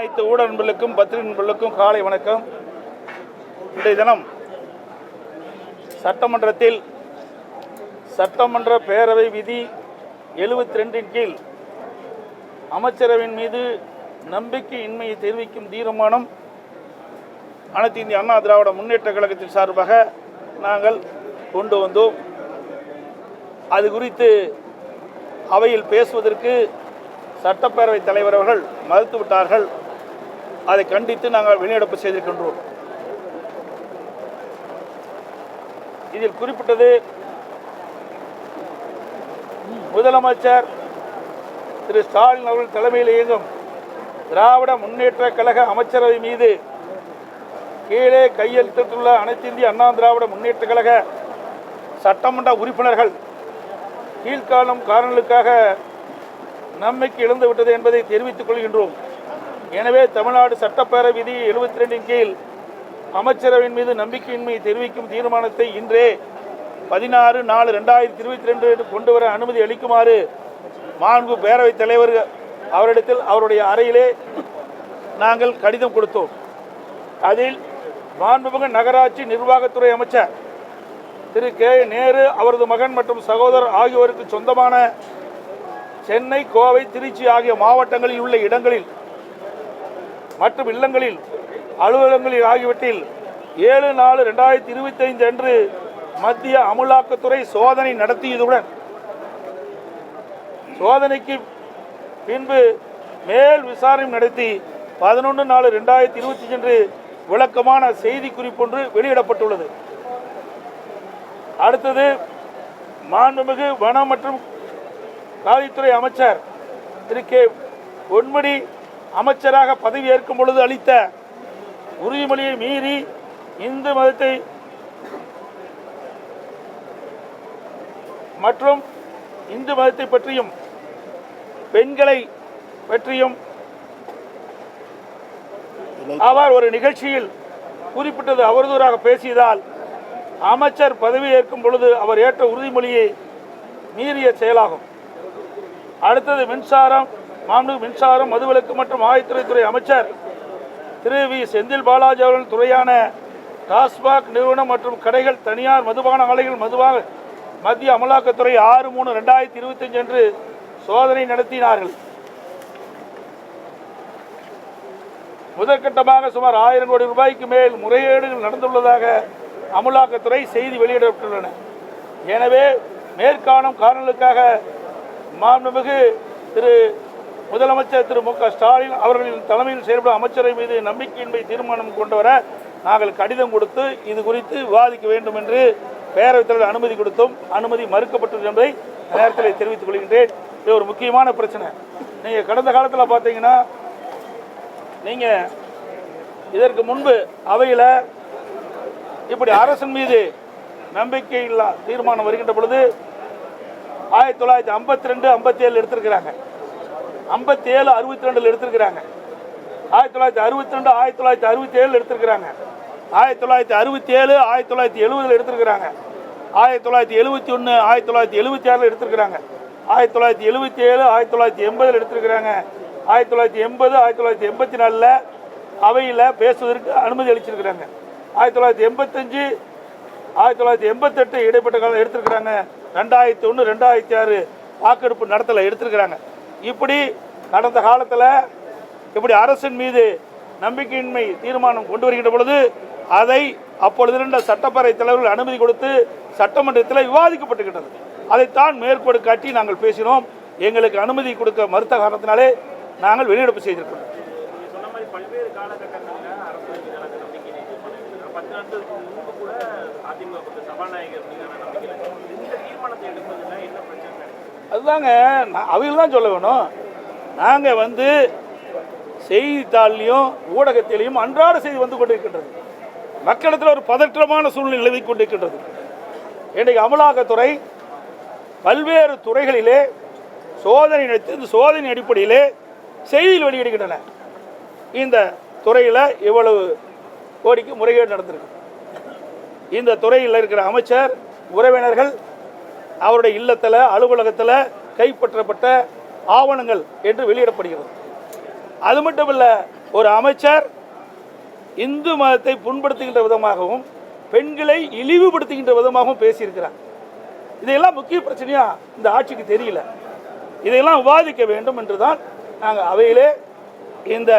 அனைத்து ஊட நண்பர்களுக்கும் பத்திரிகை நண்பர்களுக்கும் காலை வணக்கம். இன்றைய தினம் சட்டமன்றத்தில் சட்டமன்ற பேரவை விதி எழுபத்தி ரெண்டின் கீழ் அமைச்சரவின் மீது நம்பிக்கையின்மையை தெரிவிக்கும் தீர்மானம் அனைத்து இந்திய அண்ணா திராவிட முன்னேற்ற கழகத்தின் சார்பாக நாங்கள் கொண்டு வந்தோம். அது குறித்து அவையில் பேசுவதற்கு சட்டப்பேரவைத் தலைவர் அவர்கள் மறுத்துவிட்டார்கள். அதை கண்டித்து நாங்கள் வெளிநடப்பு செய்திருக்கின்றோம். இதில் குறிப்பிட்டது முதலமைச்சர் திரு ஸ்டாலின் அவர்கள் தலைமையில் இயங்கும் திராவிட முன்னேற்ற கழக அமைச்சரவை மீது கீழே கையெழுத்திட்டுள்ள அனைத்து இந்திய அண்ணா திராவிட முன்னேற்ற கழக சட்டமன்ற உறுப்பினர்கள் கீழ்காணும் காரணங்களுக்காக நம்பிக்கை இழந்து விட்டது என்பதை தெரிவித்துக் கொள்கின்றோம். எனவே தமிழ்நாடு சட்டப்பேரவை விதி எழுபத்தி ரெண்டின் கீழ் அமைச்சரவின் மீது நம்பிக்கையின்மை தெரிவிக்கும் தீர்மானத்தை இன்றே பதினாறு நாலு ரெண்டாயிரத்தி இருபத்தி ரெண்டு கொண்டு வர அனுமதி அளிக்குமாறு மாண்பு பேரவைத் தலைவர் அவரிடத்தில் அவருடைய அறையிலே நாங்கள் கடிதம் கொடுத்தோம். அதில் மாண்புமிகு நகராட்சி நிர்வாகத்துறை அமைச்சர் திரு கே நேரு அவரது மகன் மற்றும் சகோதரர் ஆகியோருக்கு சொந்தமான சென்னை கோவை திருச்சி ஆகிய மாவட்டங்களில் உள்ள இடங்களில் மற்றும் இல்லங்களில் அலுவலகங்களில் ஆகியவற்றில் ஏழு நாலு ரெண்டாயிரத்தி இருபத்தி ஐந்து அன்று மத்திய அமுலாக்கத்துறை சோதனை நடத்தியதுடன் சோதனைக்கு பின்பு மேல் விசாரணை நடத்தி பதினொன்று நாலு ரெண்டாயிரத்தி இருபத்தி அன்று விளக்கமான செய்தி குறிப்பொன்று வெளியிடப்பட்டுள்ளது. அடுத்தது மாண்புமிகு வனம் மற்றும் காவல்துறை அமைச்சர் திரு கே. பொன்முடி அமைச்சராக பதவி ஏற்கும் பொழுது அளித்த உறுதிமொழியை மீறி இந்து மதத்தை மற்றும் இந்து மதத்தை பற்றியும் பெண்களை பற்றியும் அவர் ஒரு நிகழ்ச்சியில் குறிப்பிட்டது அவதூறாக பேசியதால் அமைச்சர் பதவியேற்கும் பொழுது அவர் ஏற்ற உறுதிமொழியை மீறிய செயலாகும். அடுத்தது மின்சாரம் மாண்பு மின்சாரம் மதுவிலக்கு மற்றும் ஆயத்துறைத்துறை அமைச்சர் திரு வி. செந்தில் பாலாஜி அவர்கள் துறையான டாஸ்மாக் நிறுவனம் மற்றும் கடைகள் தனியார் மதுபான ஆலைகள் மதுவாக மத்திய அமலாக்கத்துறை ஆறு மூணு ரெண்டாயிரத்தி இருபத்தஞ்சு அன்று சோதனை நடத்தினார்கள். முதற்கட்டமாக சுமார் ஆயிரம் கோடி ரூபாய்க்கு மேல் முறைகேடுகள் நடந்துள்ளதாக அமலாக்கத்துறை செய்தி வெளியிடப்பட்டுள்ளன. எனவே மேற்காணும் காரணங்களுக்காக மாண்புமிகு திரு முதலமைச்சர் திரு மு க ஸ்டாலின் அவர்களின் தலைமையில் செயல்படும் அமைச்சரை மீது நம்பிக்கையின்மை தீர்மானம் கொண்டு வர நாங்கள் கடிதம் கொடுத்து இது குறித்து விவாதிக்க வேண்டும் என்று பேரவைத் தலைவர் அனுமதி கொடுத்தோம் அனுமதி மறுக்கப்பட்டது என்பதை நேரத்தில் தெரிவித்துக் கொள்கின்றேன். இது ஒரு முக்கியமான பிரச்சனை. நீங்கள் கடந்த காலத்தில் பார்த்தீங்கன்னா நீங்கள் இதற்கு முன்பு அவையில் இப்படி அரசின் மீது நம்பிக்கை இல்லா தீர்மானம் வருகின்ற பொழுது ஆயிரத்தி தொள்ளாயிரத்தி ஐம்பத்தி ரெண்டு ஐம்பத்தி ஏழு எடுத்திருக்கிறாங்க. ஐம்பத்தி ஏழு அறுபத்தி ரெண்டில் எடுத்திருக்கிறாங்க ஆயிரத்தி தொள்ளாயிரத்தி அறுபத்தி ரெண்டு ஆயிரத்தி தொள்ளாயிரத்தி அறுபத்தி ஏழு எடுத்திருக்கிறாங்க ஆயிரத்தி தொள்ளாயிரத்தி அறுபத்தி ஏழு ஆயிரத்தி தொள்ளாயிரத்தி எழுபதில் எடுத்திருக்கிறாங்க ஆயிரத்தி தொள்ளாயிரத்தி எழுபத்தி ஒன்று ஆயிரத்தி தொள்ளாயிரத்தி எழுபத்தி ஆறில் எடுத்திருக்கிறாங்க ஆயிரத்தி தொள்ளாயிரத்தி எழுபத்தி ஏழு ஆயிரத்தி தொள்ளாயிரத்தி எண்பதில் எடுத்திருக்கிறாங்க ஆயிரத்தி தொள்ளாயிரத்தி எண்பது ஆயிரத்தி தொள்ளாயிரத்தி எண்பத்தி நாலில் அவையில் பேசுவதற்கு அனுமதி அளிச்சிருக்கிறாங்க ஆயிரத்தி தொள்ளாயிரத்தி எண்பத்தஞ்சு ஆயிரத்தி தொள்ளாயிரத்தி எண்பத்தெட்டு இடைப்பட்ட காலம் எடுத்திருக்கிறாங்க ரெண்டாயிரத்தி ஒன்று ரெண்டாயிரத்தி ஆறு வாக்கெடுப்பு நடத்தலை எடுத்திருக்கிறாங்க இப்படி கடந்த காலத்தில் இப்படி அரசின் மீது நம்பிக்கையின்மை தீர்மானம் கொண்டு வருகின்ற பொழுது அதை அப்பொழுது இருந்த சட்டப்பேரவை தலைவர்கள் அனுமதி கொடுத்து சட்டமன்றத்தில் விவாதிக்கப்பட்டுகின்றது அதைத்தான் மேற்கோடு காட்டி நாங்கள் பேசினோம். எங்களுக்கு அனுமதி கொடுக்க மறுத்த காரணத்தினாலே நாங்கள் வெளியிடப்பு செய்திருக்கிறோம். சபாநாயகர் மீதான நம்பிக்கை இந்த தீர்மானத்தை எடுப்பதில் என்ன அதுதாங்க நான் அவங்க தான் சொல்ல வேணும். நாங்கள் வந்து செய்தித்தாள்லையும் ஊடகத்திலையும் அன்றாட செய்தி வந்து கொண்டிருக்கின்றது. மக்களிடத்தில் ஒரு பதற்றமான சூழ்நிலை நிலவி கொண்டிருக்கின்றது. இன்றைக்கு அமலாக்கத்துறை பல்வேறு துறைகளிலே சோதனை நடத்தி இந்த சோதனை அடிப்படையிலே செய்தியில் வெளியிடுகின்றன. இந்த துறையில் இவ்வளவு கோடிக்கு முறைகேடு நடந்திருக்கு. இந்த துறையில் இருக்கிற அமைச்சர் உறவினர்கள் அவருடைய இல்லத்தில் அலுவலகத்தில் கைப்பற்றப்பட்ட ஆவணங்கள் என்று வெளியிடப்படுகிறது. அது மட்டும் இல்லை ஒரு அமைச்சர் இந்து மதத்தை புண்படுத்துகின்ற விதமாகவும் பெண்களை இழிவுபடுத்துகின்ற விதமாகவும் பேசியிருக்கிறார். இதையெல்லாம் முக்கிய பிரச்சனையா இந்த ஆட்சிக்கு தெரியல. இதையெல்லாம் விவாதிக்க வேண்டும் என்று தான் நாங்கள் அவையிலே இந்த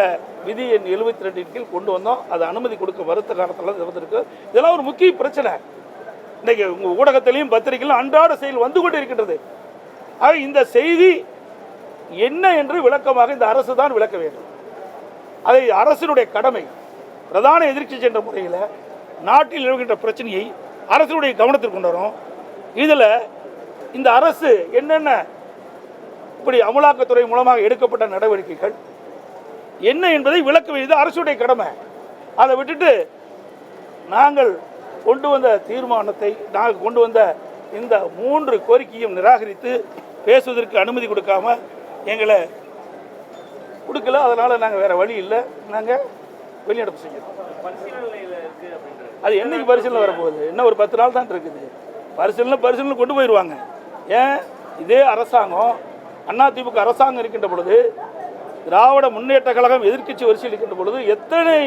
விதி எண் எழுபத்தி ரெண்டின் கீழ் கொண்டு வந்தோம். அது அனுமதி கொடுக்க வருத்த காலத்தில் இருந்திருக்கு இதெல்லாம் ஒரு முக்கிய பிரச்சனை. இன்றைக்கி உங்கள் ஊடகத்திலையும் பத்திரிகையிலும் அன்றாட செயல் வந்து கொண்டு இருக்கின்றது ஆக இந்த செய்தி என்ன என்று விளக்கமாக இந்த அரசு தான் விளக்க வேண்டும். அதை அரசினுடைய கடமை பிரதான எதிர்க்கட்சி சென்ற முறையில் நாட்டில் நிலவுகின்ற பிரச்சனையை அரசினுடைய கவனத்திற்கு கொண்டு வரும். இதில் இந்த அரசு என்னென்ன இப்படி அமலாக்கத்துறை மூலமாக எடுக்கப்பட்ட நடவடிக்கைகள் என்ன என்பதை விளக்க வேண்டியது அரசுடைய கடமை. அதை விட்டுட்டு நாங்கள் கொண்டு வந்த தீர்மானத்தை நாங்கள் கொண்டு வந்த இந்த மூன்று கோரிக்கையும் நிராகரித்து பேசுவதற்கு அனுமதி கொடுக்காம எங்களை கொடுக்கல. அதனால் நாங்கள் வேறு வழி இல்லை. நாங்கள் வெளிநடப்பு செய்யணும் அது என்னைக்கு பரிசீலனை வரப்போகுது? இன்னும் ஒரு பத்து நாள் தான் இருக்குது. பரிசீலனை பரிசீலனை கொண்டு போயிடுவாங்க ஏன்? இதே அரசாங்கம் அதிமுக அரசாங்கம் இருக்கின்ற பொழுது திராவிட முன்னேற்ற கழகம் எதிர்க்கட்சி வரிசையில் இருக்கின்ற பொழுது எத்தனை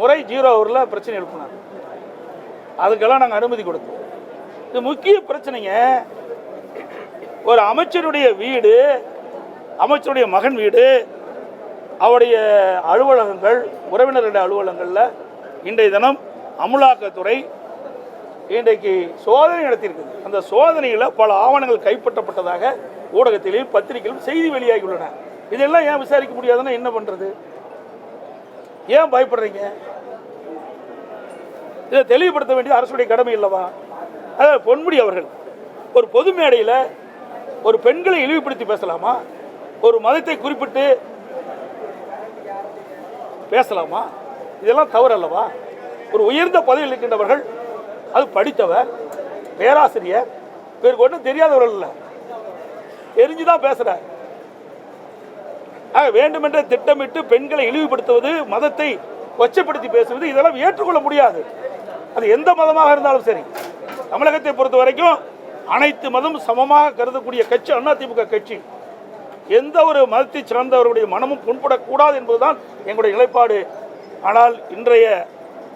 முறை ஜீரோ ஓவரில் பிரச்சனை எழுப்பினார் அதுக்கெல்லாம் நாங்கள் அனுமதி கொடுத்தோம். இது முக்கிய பிரச்சனைங்க. ஒரு அமைச்சருடைய வீடு அமைச்சருடைய மகன் வீடு அவருடைய அலுவலகங்கள் உறவினருடைய அலுவலகங்களில் இன்றைய தினம் அமலாக்கத்துறை இன்றைக்கு சோதனை நடத்தியிருக்குது. அந்த சோதனையில் பல ஆவணங்கள் கைப்பற்றப்பட்டதாக ஊடகத்திலும் பத்திரிகையிலும் செய்தி வெளியாகியுள்ளன. இதெல்லாம் ஏன் விசாரிக்க முடியாதுன்னா என்ன பண்ணுறது ஏன் பயப்படுறீங்க? இதை தெளிவுபடுத்த வேண்டியது அரசுடைய கடமை இல்லவா? அதாவது பொன்முடி அவர்கள் ஒரு பொது மேடையில் ஒரு பெண்களை இழிவுபடுத்தி பேசலாமா? ஒரு மதத்தை குறிப்பிட்டு பேசலாமா? இதெல்லாம் தவறு அல்லவா ஒரு உயர்ந்த பதவியில் இருக்கின்றவர்கள் அது படித்தவர் பேராசிரியர் பேருக்கு ஒன்றும் தெரியாதவர்கள் இல்லை. தெரிஞ்சுதான் பேசுகிறார் ஆக வேண்டுமென்றே திட்டமிட்டு பெண்களை இழிவுபடுத்துவது மதத்தை கொச்சப்படுத்தி பேசுவது இதெல்லாம் ஏற்றுக்கொள்ள முடியாது. அது எந்த மதமாக இருந்தாலும் சரி. தமிழகத்தை பொறுத்த வரைக்கும் அனைத்து மதம் சமமாக கருதக்கூடிய கட்சி அதிமுக கட்சி. எந்த ஒரு மதத்தை சார்ந்தவருடைய மனமும் புண்படக்கூடாது என்பதுதான் எங்களுடைய நிலைப்பாடு. ஆனால் இன்றைய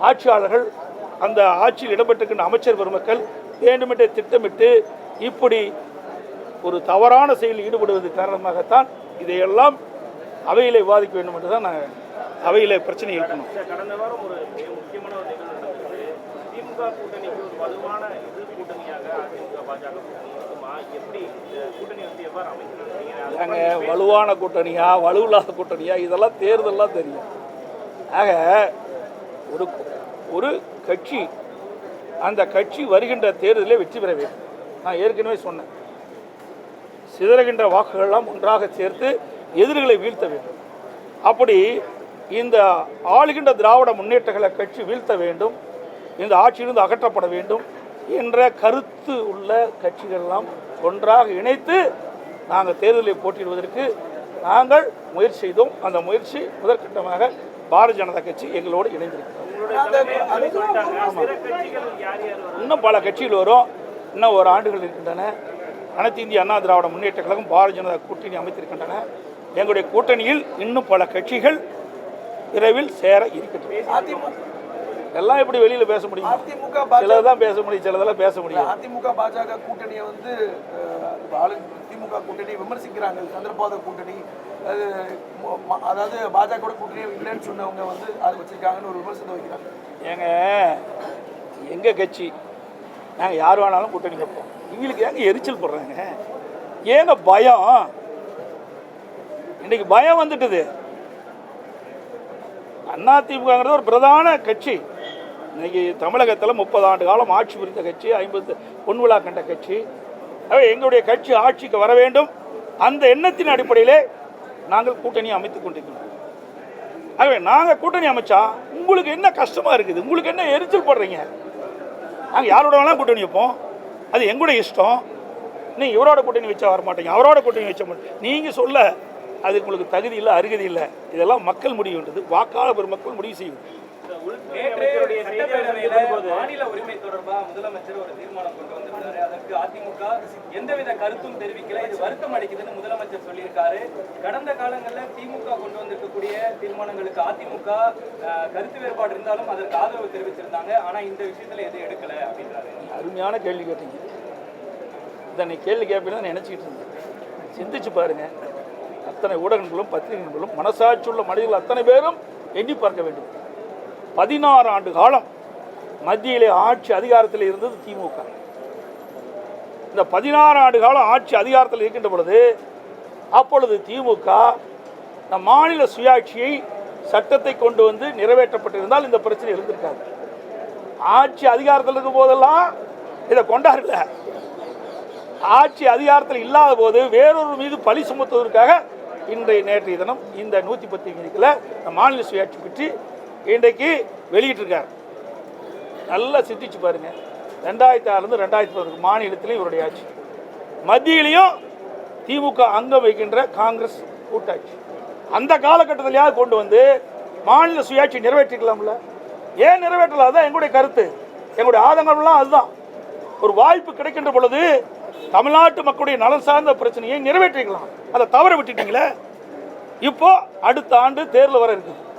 ஆட்சியாளர்கள் அந்த ஆட்சியில் இடம்பெற்றிருக்கின்ற அமைச்சர் பெருமக்கள் வேண்டுமென்றே திட்டமிட்டு இப்படி ஒரு தவறான செயலில் ஈடுபடுவது காரணமாகத்தான் இதையெல்லாம் அவையிலே விவாதிக்க வேண்டும் என்று தான் நான் அவையிலே பிரச்சனை எழுப்பணும் திமுக கூட்டணிக்கு ஒரு வலுவான இது கூட்டணியாக அதிமுக பாஜக எப்படி கூட்டணி வந்து எவ்வாறு வலுவான கூட்டணியா வலுவில்லாத கூட்டணியா? இதெல்லாம் தேர்தல்லாம் தெரியும். ஆக ஒரு ஒரு கட்சி அந்த கட்சி வருகின்ற தேர்தலில் வெற்றி பெற வேண்டும். நான் ஏற்கனவே சொன்னேன். சிதறுகின்ற வாக்குகளெல்லாம் ஒன்றாக சேர்த்து எதிரிகளை வீழ்த்த வேண்டும். அப்படி இந்த ஆளுகின்ற திராவிட முன்னேற்ற கழக கட்சி வீழ்த்த வேண்டும். இந்த ஆட்சியிலிருந்து அகற்றப்பட வேண்டும் என்ற கருத்து உள்ள கட்சிகள்லாம் ஒன்றாக இணைத்து நாங்கள் தேர்தலில் போட்டியிடுவதற்கு நாங்கள் முயற்சி செய்தோம். அந்த முயற்சி முதற்கட்டமாக பாரதிய ஜனதா கட்சி எங்களோடு இணைந்திருக்கிறது. இன்னும் பல கட்சிகள் வரும். இன்னும் ஒரு ஆண்டுகள் இருக்கின்றன. அனைத்து இந்திய அண்ணா திராவிட முன்னேற்ற கழகம் பாரதிய ஜனதா கூட்டணி அமைத்திருக்கின்றன. எங்களுடைய கூட்டணியில் இன்னும் பல கட்சிகள் விரைவில் சேர இருக்கின்றன. எல்லாம் எப்படி வெளியில் பேச முடியும். அதிமுக சிலதான் பேச முடியும் சிலதெல்லாம் பேச முடியும் அதிமுக பாஜக கூட்டணியை வந்து திமுக கூட்டணி விமர்சிக்கிறாங்க சந்திரபாத கூட்டணி. அது அதாவது பாஜக கூட்டணி இல்லைன்னு சொன்னவங்க வந்து அதை வச்சிருக்காங்கன்னு ஒரு விமர்சனத்தை வைக்கிறாங்க. ஏங்க எங்கள் கட்சி? நாங்கள் யார் வேணாலும் கூட்டணி வைப்போம். இவங்களுக்கு ஏங்க எரிச்சல் போடுறாங்க? ஏங்க பயம்? இன்னைக்கு பயம் வந்துட்டுது. அதிமுகங்கிறது ஒரு பிரதான கட்சி. இன்றைக்கி தமிழகத்தில் முப்பது ஆண்டு காலம் ஆட்சி புரிந்த கட்சி ஐம்பது பொன்விழா கண்ட கட்சி. ஆகவே எங்களுடைய கட்சி ஆட்சிக்கு வர வேண்டும். அந்த எண்ணத்தின் அடிப்படையிலே நாங்கள் கூட்டணி அமைத்துக் கொண்டிருக்கிறோம். ஆகவே நாங்கள் கூட்டணி அமைச்சா உங்களுக்கு என்ன கஷ்டமாக இருக்குது? உங்களுக்கு என்ன எரிச்சல் படுறீங்க? நாங்கள் யாரோட வேணாலும் கூட்டணி வைப்போம். அது எங்களுடைய இஷ்டம். நீங்கள் இவரோட கூட்டணி வச்சா வர மாட்டீங்க. அவரோட கூட்டணி வச்ச மாட்டீங்க நீங்கள் சொல்ல அது உங்களுக்கு தகுதி இல்லை அருகதி இல்லை. இதெல்லாம் மக்கள் முடிவுன்றது வாக்காளர் பெருமக்கள் முடிவு செய்யும். நேற்று சட்டப்பேரவையில மாநில உரிமை தொடர்பா முதலமைச்சர் ஒரு தீர்மானம் கொண்டு வந்திருந்தாரு. அதற்கு அதிமுக எந்தவித கருத்தும் தெரிவிக்கல. இது வருத்தம் அளிக்குதுன்னு முதலமைச்சர் சொல்லியிருக்காரு. கடந்த காலங்கள்ல திமுக கொண்டு வந்திருக்கக்கூடிய தீர்மானங்களுக்கு அதிமுக கருத்து வேறுபாடு இருந்தாலும் அதற்கு ஆதரவு தெரிவிச்சிருந்தாங்க. ஆனா இந்த விஷயத்துல எதுவும் எடுக்கல அப்படின்றாரு. அருமையான கேள்வி கேட்டீங்க. இதை நீ கேள்வி கேட்பீங்கன்னு நான் நினச்சிக்கிட்டு இருந்தேன். சிந்திச்சு பாருங்க. அத்தனை ஊடகங்களும் பத்திரிகைகளும் மனசாட்சி உள்ள மனிதர்கள் அத்தனை பேரும் எண்ணி பார்க்க வேண்டும். பதினாறு ஆண்டு காலம் மத்தியிலே ஆட்சி அதிகாரத்தில் இருந்தது திமுக. இந்த பதினாறு ஆண்டு காலம் ஆட்சி அதிகாரத்தில் இருக்கின்ற பொழுது அப்பொழுது திமுக இந்த மாநில சுயாட்சியை சட்டத்தை கொண்டு வந்து நிறைவேற்றப்பட்டிருந்தால் இந்த பிரச்சனை இருந்திருக்காது. ஆட்சி அதிகாரத்தில் இருக்கும் போதெல்லாம் இதை கொண்டாடல. ஆட்சி அதிகாரத்தில் இல்லாத போது வேறொரு மீது பழி சுமத்துவதற்காக இன்றைய நேற்றைய தினம் இந்த நூற்றி பத்து விதிக்கில் இந்த மாநில சுயாட்சி பற்றி இன்றைக்கு வெளியிட்டிருக்கார். நல்லா சிந்திச்சு பாருங்க. ரெண்டாயிரத்தி ஆறுலேருந்து ரெண்டாயிரத்தி பதினொன்று மாநிலத்திலையும் இவருடைய ஆட்சி. மத்தியிலையும் திமுக அங்கம் வைக்கின்ற காங்கிரஸ் கூட்டாட்சி. அந்த காலகட்டத்திலேயாவது கொண்டு வந்து மாநில சுயாட்சி நிறைவேற்றிக்கலாம்ல? ஏன் நிறைவேற்றல? அதுதான் எங்களுடைய கருத்து. எங்களுடைய ஆதங்கம்லாம் அதுதான். ஒரு வாய்ப்பு கிடைக்கின்ற பொழுது தமிழ்நாட்டு மக்களுடைய நலன் சார்ந்த பிரச்சனையை நிறைவேற்றிக்கலாம். அதை தவற விட்டுட்டீங்களே? இப்போ அடுத்த ஆண்டு தேர்தல் வர இருக்குது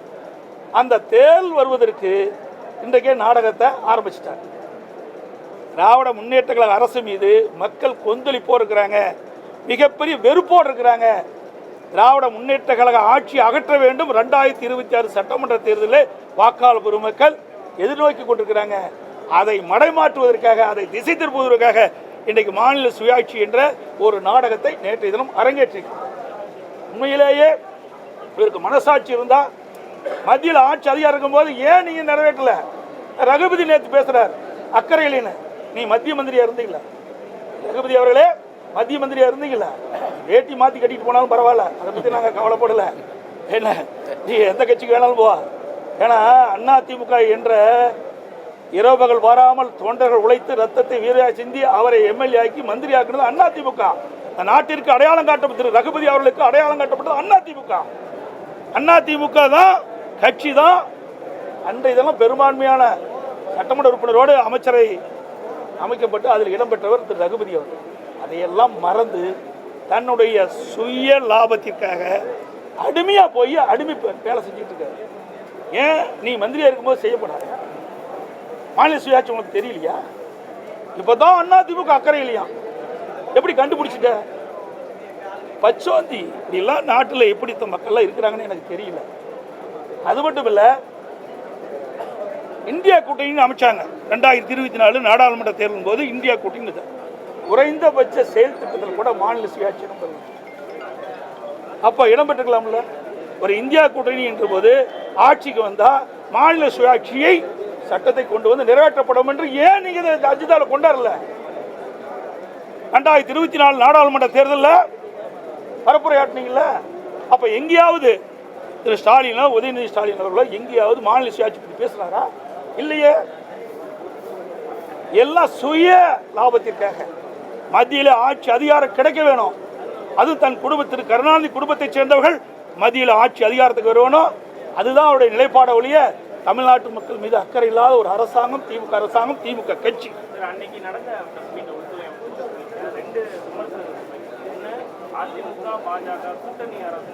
அந்த தேல் வருவதற்கு இன்றைக்கே நாடகத்தை ஆரம்பிச்சிட்டாங்க திராவிட முன்னேற்ற கழக அரசு மீது மக்கள் கொந்தளிப்போடு இருக்கிறாங்க. மிகப்பெரிய வெறுப்போடு இருக்கிறாங்க. திராவிட முன்னேற்ற கழக ஆட்சி அகற்ற வேண்டும். ரெண்டாயிரத்தி இருபத்தி ஆறு சட்டமன்ற தேர்தலில் வாக்காளர் பெருமக்கள் எதிர்நோக்கி கொண்டிருக்கிறாங்க. அதை மடைமாற்றுவதற்காக அதை திசை திருப்புவதற்காக இன்றைக்கு மாநில சுயாட்சி என்ற ஒரு நாடகத்தை நேற்றைய தினம் அரங்கேற்றிருக்கிறார் உண்மையிலேயே இவருக்கு மனசாட்சி இருந்தால் மத்தியில் ஆட்சி அதிகாரம் இருக்கும்போது ஏன் நீங்கள் நிறைவேற்றல? ரகுபதி நேற்று பேசுகிறார் அக்கறையிலேன்னு நீ மத்திய மந்திரியாக இருந்தீங்களா? ரகுபதி அவர்களே மத்திய மந்திரியாக இருந்தீங்களா? வேட்டி மாற்றி கட்டிட்டு போனாலும் பரவாயில்ல அதை பற்றி நாங்கள் கவலைப்படலை. என்ன நீ எந்த கட்சிக்கு வேணாலும் போவா. ஏன்னா அண்ணா திமுக என்ற இரவுகள் வராமல் தொண்டர்கள் உழைத்து ரத்தத்தை வீரையா சிந்தி அவரை எம்எல்ஏ ஆக்கி மந்திரி ஆக்குனது அண்ணா திமுக. நாட்டிற்கு அடையாளம் காட்டப்பட்டது ரகுபதி அவர்களுக்கு அடையாளம் காட்டப்பட்டது அண்ணா திமுக. அண்ணா திமுக தான் கட்சி தான் அன்றைய இதெல்லாம் பெரும்பான்மையான சட்டமன்ற உறுப்பினரோடு அமைச்சரை அமைக்கப்பட்டு அதில் இடம்பெற்றவர் திரு ரகுபதி அவர்கள். அதையெல்லாம் மறந்து தன்னுடைய சுய லாபத்திற்காக அடிமையாக போய் அடிமை வேலை செஞ்சுட்டு இருக்காரு ஏன்? நீ மந்திரியாக இருக்கும்போது செய்யப்படாது மாநில சுயாட்சி உனக்கு தெரியலையா? இப்போ தான் அண்ணா திமுக அக்கறை இல்லையா? எப்படி கண்டுபிடிச்சிட்ட? பச்சோந்தி இப்படிலாம் நாட்டில் எப்படி மக்கள்லாம் இருக்கிறாங்கன்னு எனக்கு தெரியல. அது மட்டும் இல்லை இந்தியா கூட்டணின்னு அமைச்சாங்க. ரெண்டாயிரத்தி இருபத்தி நாலு நாடாளுமன்ற தேர்தலின் போது இந்தியா கூட்டணி குறைந்தபட்ச செயல் திட்டத்தில் கூட மாநில சுயாட்சி இடம் அப்போ இடம் பெற்றுக்கலாம்ல? ஒரு இந்தியா கூட்டணி என்ற போது ஆட்சிக்கு வந்தால் மாநில சுயாட்சியை சட்டத்தை கொண்டு வந்து நிறைவேற்றப்படும் என்று ஏன் நீங்கள் இதை அஜிதாவில் கொண்டாடல? ரெண்டாயிரத்தி இருபத்தி நாலு நாடாளுமன்ற தேர்தலில் பரப்புரையாட்டினீங்கல்ல அப்போ எங்கேயாவது திரு ஸ்டாலினோ உதயநிதி ஸ்டாலின் அவர்களோ எங்கேயாவது மாநில சுயாட்சி பற்றி பேசுனாரா இல்லையே. எல்லாம் சுய லாபத்திற்காக. மத்தியில் ஆட்சி அதிகாரம் கிடைக்க வேணும். அது தன் குடும்பத்திற்கு கருணாநிதி குடும்பத்தைச் சேர்ந்தவர்கள் மத்தியில் ஆட்சி அதிகாரத்துக்கு வரணும் அதுதான் அவருடைய நிலைப்பாட ஒழிய தமிழ்நாட்டு மக்கள் மீது அக்கறை இல்லாத ஒரு அரசாங்கம் திமுக அரசாங்கம் திமுக கட்சி. அன்னைக்கு நடந்த அதிமுக பாஜக கூட்டணி அரசு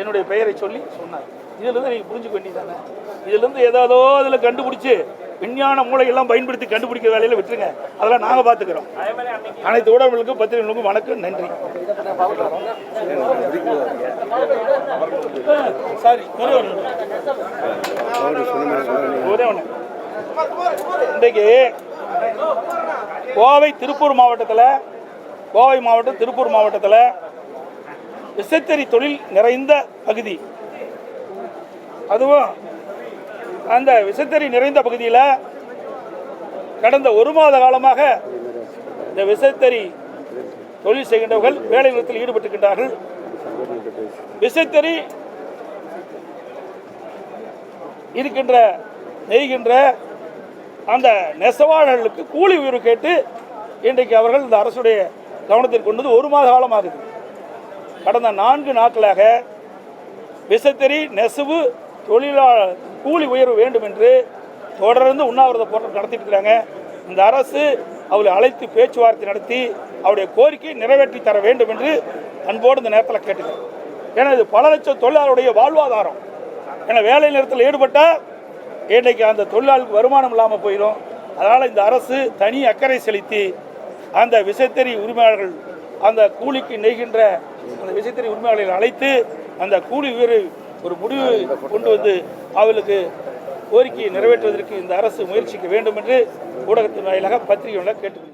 என்னுடைய பெயரை சொல்லி சொன்னார். இதிலிருந்து நீங்கள் புரிஞ்சுக்க வேண்டியதானே இதிலிருந்து ஏதாவதோ இதில் கண்டுபிடிச்சி விஞ்ஞான மூளையெல்லாம் பயன்படுத்தி கண்டுபிடிக்கிற வேலையில் விட்டுருங்க. அதெல்லாம் நாங்கள் பார்த்துக்கிறோம் அனைத்து ஊடகங்களுக்கும் பத்திரிகைகளுக்கும் வணக்கம் நன்றி. சாரி ஒரே ஒன்று இன்றைக்கு கோவை திருப்பூர் மாவட்டத்தில் கோவை மாவட்டம் திருப்பூர் மாவட்டத்தில் விசைத்தறி தொழில் நிறைந்த பகுதி. அதுவும் அந்த விசைத்தறி நிறைந்த பகுதியில் கடந்த ஒரு மாத காலமாக இந்த விசைத்தறி தொழில் செய்கின்றவர்கள் வேலை நிறுத்தத்தில் ஈடுபட்டுகின்றார்கள் விசைத்தறி இருக்கின்ற நெய்கின்ற அந்த நெசவாளர்களுக்கு கூலி உயர்வு கேட்டு இன்றைக்கு அவர்கள் இந்த அரசுடைய கவனத்தில் கொண்டது ஒரு மாத காலமாகுது கடந்த நான்கு நாட்களாக விசைத்தறி நெசவு தொழிலாளர் கூலி உயர்வு வேண்டும் என்று தொடர்ந்து உண்ணாவிரத போராட்டம் நடத்திட்டு இருக்கிறாங்க. இந்த அரசு அவளை அழைத்து பேச்சுவார்த்தை நடத்தி அவருடைய கோரிக்கையை நிறைவேற்றி தர வேண்டும் என்று அன்போடு இந்த நேரத்தில் கேட்டுக்கிறேன். ஏன்னா இது பல லட்சம் தொழிலாளருடைய வாழ்வாதாரம். ஏன்னா வேலை நிறுத்தத்தில் ஈடுபட்டால் இன்றைக்கு அந்த தொழிலாளருக்கு வருமானம் இல்லாமல் போயிடும் அதனால் இந்த அரசு தனி அக்கறை செலுத்தி அந்த விசைத்தறி உரிமையாளர்கள் அந்த கூலிக்கு நெய்கின்ற அந்த விசைத்தறி உரிமையாளர்களை அழைத்து அந்த கூலி உயர்வு ஒரு முடிவு கொண்டு வந்து அவர்களுக்கு கோரிக்கையை நிறைவேற்றுவதற்கு இந்த அரசு முயற்சிக்க வேண்டும் என்று ஊடகத்தின் வாயிலாக பத்திரிகை கேட்டுக்கொள்கிறேன்